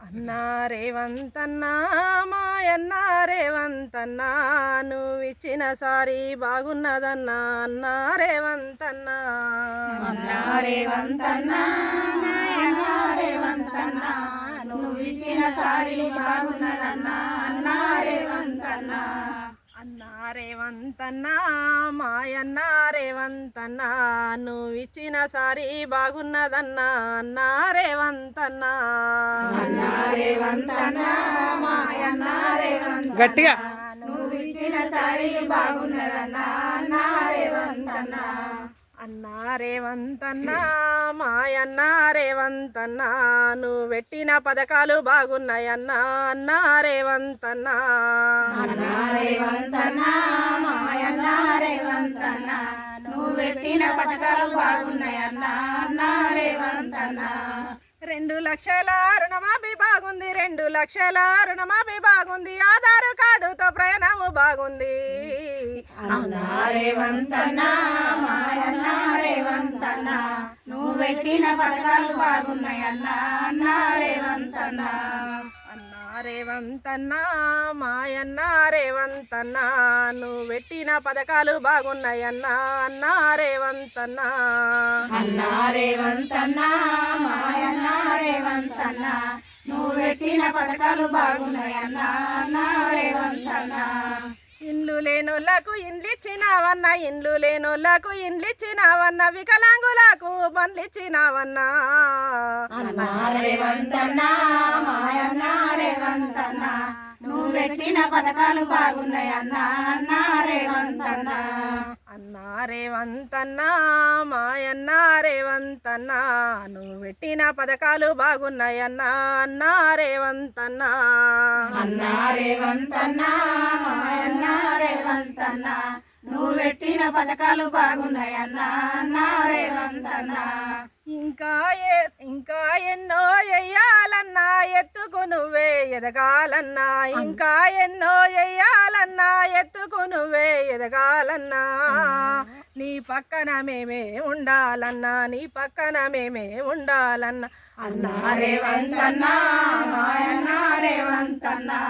అన్నా రేవంతన్నా మాయన్నా రేవంతన్నా నువ్వు ఇచ్చిన సారీ బాగున్నదన్నా. అన్నా రేవంతన్నా. అన్నా రేవంతన్నా రేవంతన్నా నువ్వు ఇచ్చిన సారి బాగున్నదన్నా. అన్నా రేవంతన్నా మాయన్నా రేవంతన్నా నువ్వు ఇచ్చిన సారీ బాగున్నదన్నా అన్నా రేవంతన్నా అన్నా రేవంతన్నా మాయన్నా రేవంతన్నా గట్టిగా. నువ్వు ఇచ్చిన సారీ బాగున్నదన్నా అన్నా రేవంతన్నా అన్నా రేవంతన్నా మాయన్నా రేవంతన్నా నువ్వు పెట్టిన పథకాలు బాగున్నాయన్నా అన్నా. రేవంతన్నా. అన్నా రేవంతన్నా మాయన్నా రేవంతన్నా నువ్వు పెట్టిన పథకాలు బాగున్నాయన్నా అన్నా రేవంతన్నా. రెండు లక్షల రుణమాఫీ బాగుంది రెండు లక్షల రుణమాఫీ బాగుంది. ఆధార్ కార్డుతో ప్రయాణము బాగుంది. అన్నా రేవంతన్నా మాయన్నా రేవంతన్నా నువ్వు పెట్టిన పథకాలు బాగున్నాయన్నా అన్నా రేవంతన్నా అన్నా రేవంతన్నా మాయన్నా రేవంతన్నా నువ్వు పెట్టిన పథకాలు బాగున్నాయన్నా అన్నా రేవంతన్నా అన్నా రేవంతన్నా మాయన్నా రేవంతన్నా నువ్వు పెట్టిన పథకాలు బాగున్నాయన్నా అన్నా రేవంతన్నా ఇండ్లు లేనోళ్ళకు ఇండ్లిచ్చినావన్న ఇండ్లు లేనోళ్ళకు ఇండ్లిచ్చినావన్న వికలాంగులకు పండ్లిచ్చినావన్నా నువ్వు పెట్టిన పథకాలు బాగున్నాయన్నా అన్నా రేవంతన్నా. అన్నా రేవంతన్నా మాయన్నా రేవంతన్నా నువ్వు పెట్టిన పథకాలు బాగున్నాయన్నా అన్నా రేవంతన్నా. అన్నా రేవంతన్నా మాయన్నా రేవంతన్నా నువ్వు పెట్టిన పథకాలు బాగున్నాయన్నా అన్నా రేవంతన్నా. ఇంకా ఏ ఇంకా ఎన్నో ఎయ్యాలన్నా ఎత్తుకు నువ్వే ఎదగాలన్నా ఇంకా ఎన్నో ఎయ్యాలన్నా ఎత్తుకు నువ్వే ఎదగాలన్నా. నీ పక్కన మేమే ఉండాలన్నా నీ పక్కన మేమే ఉండాలన్నా. అన్నా రేవంతన్నా మాయన్నా రేవంతన్నా.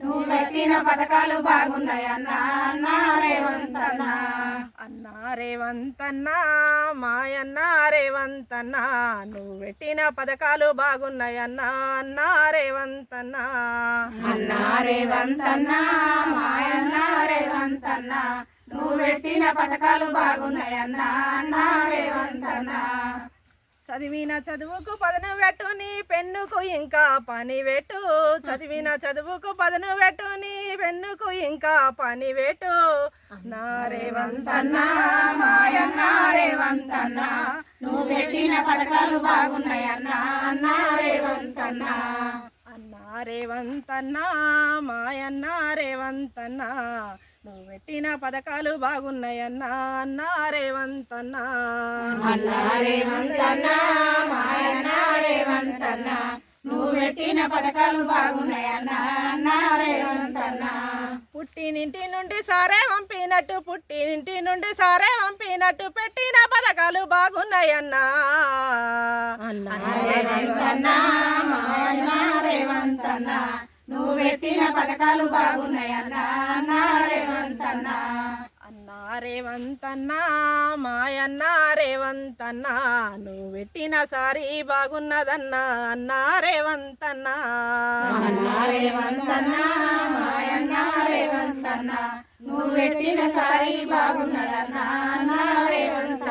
నువ్వు పెట్టిన పథకాలు బాగున్నాయన్నా అన్నా రేవంతన్నా. అన్నా రేవంతన్నా మాయన్నా రేవంతన్నా నువ్వు పెట్టిన పథకాలు బాగున్నాయన్నా అన్నా రేవంతన్నా. అన్నా రేవంతన్నా మాయన్నా రేవంతన్నా నువ్వు పెట్టిన పథకాలు బాగున్నాయన్నా అన్నా రేవంతన్నా. చదివిన చదువుకు పదను పెట్టు నీ పెన్నుకు ఇంకా పని పెట్టు. చదివిన చదువుకు పదను పెట్టు నీ పెన్నుకు ఇంకా పని పెట్టు. నా రేవంతన్నా మాయన్నా రేవంతన్నా నువ్వు పెట్టిన పథకాలు బాగున్నాయన్నా. అన్నా రేవంతన్నా. అన్నా రేవంతన్నా మాయన్నా రేవంతన్నా. నువ్వు పెట్టిన పథకాలు బాగున్నాయన్నా అన్నా రేవంతన్నా. అన్నా రేవంతన్నా మాయన్నా రేవంతన్నా. నువ్వు పెట్టిన పథకాలు బాగున్నాయన్నా అన్నా పుట్టినింటి నుండి సారే పంపినట్టు పుట్టినింటి నుండి సారే పంపినట్టు పెట్టిన పథకాలు బాగున్నాయన్నా. అన్నా రేవంతన్నా మాయన్నా రేవంతన్నా. నువ్వు పెట్టిన పథకాలు బాగున్నాయన్నా. అన్నా రేవంతన్నా. అన్నా మాయన్నా నువ్వు పెట్టిన సారీ బాగున్నదన్నా. అన్నా రేవంతన్నా. అన్నా రేవంతన్నా. మాయన్నా నువ్వు పెట్టిన సారీ బాగున్నదన్నా. అన్నా రేవంతన్నా.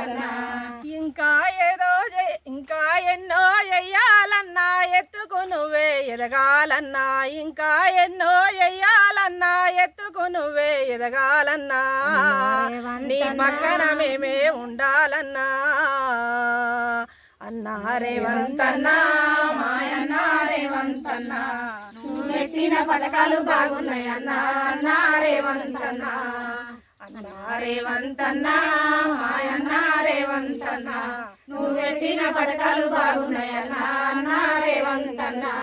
ఎదగాలన్నా ఇంకా ఎన్నో చెయ్యాలన్నా ఎత్తుకు నువ్వే ఎదగాలన్నా. నీ పక్కన మేమే ఉండాలన్నా. అన్నా రేవంతన్నా మాయన్నా రేవంతన్నా పెట్టిన పథకాలు బాగున్నాయన్నా అన్నా రేవంతన్నా అన్నా రేవంతన్నా మాయన్నా రేవంతన్నా నువ్వు పెట్టిన పథకాలు బాగున్నాయన్నా అన్నా రేవంతన్నా